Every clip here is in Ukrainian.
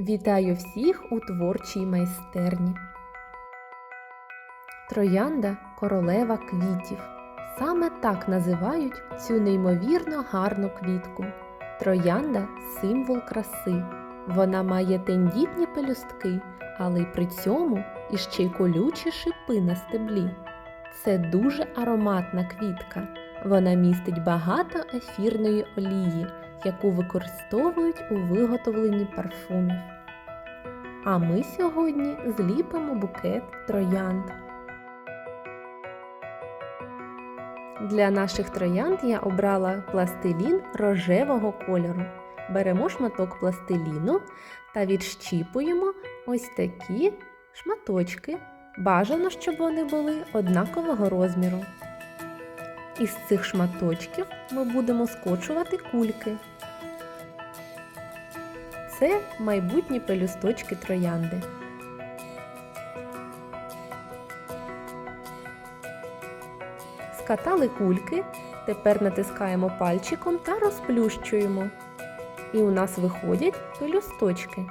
Вітаю всіх у творчій майстерні. Троянда королева квітів. Саме так називають цю неймовірно гарну квітку. Троянда символ краси. Вона має тендітні пелюстки, але й при цьому іще й колючі шипи на стеблі. Це дуже ароматна квітка. Вона містить багато ефірної олії, яку використовують у виготовленні парфумів. А ми сьогодні зліпимо букет троянд. Для наших троянд я обрала пластилін рожевого кольору. Беремо шматок пластиліну та відщіпуємо ось такі шматочки. Бажано, щоб вони були однакового розміру. Із цих шматочків ми будемо скочувати кульки. Це майбутні пелюсточки троянди. Скатали кульки, тепер натискаємо пальчиком та розплющуємо. І у нас виходять пелюсточки.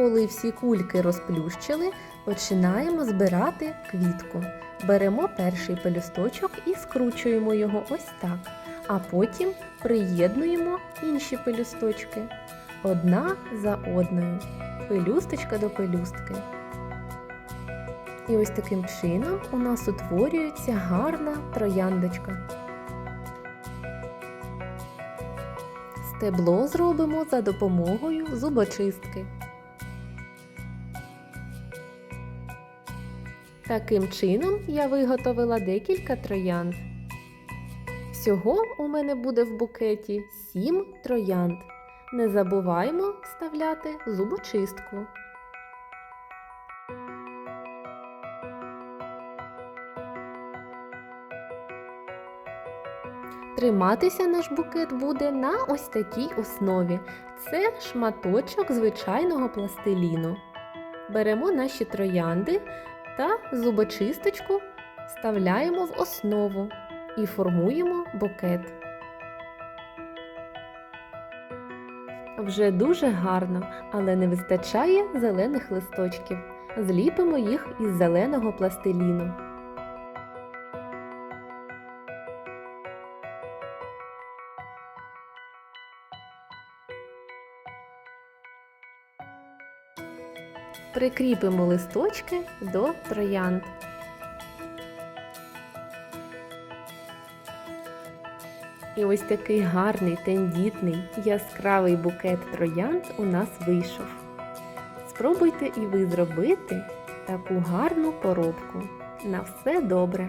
Коли всі кульки розплющили, починаємо збирати квітку. Беремо перший пелюсточок і скручуємо його ось так, а потім приєднуємо інші пелюсточки одна за одною, пелюсточка до пелюстки. І ось таким чином у нас утворюється гарна трояндочка. Стебло зробимо за допомогою зубочистки. Таким чином я виготовила декілька троянд. Всього у мене буде в букеті 7 троянд. Не забуваємо вставляти зубочистку. Триматися наш букет буде на ось такій основі. Це шматочок звичайного пластиліну. Беремо наші троянди та зубочисточку вставляємо в основу і формуємо букет. Вже дуже гарно, але не вистачає зелених листочків. Зліпимо їх із зеленого пластиліну. Прикріпимо листочки до троянд. І ось такий гарний, тендітний, яскравий букет троянд у нас вийшов. Спробуйте і ви зробити таку гарну поробку. На все добре!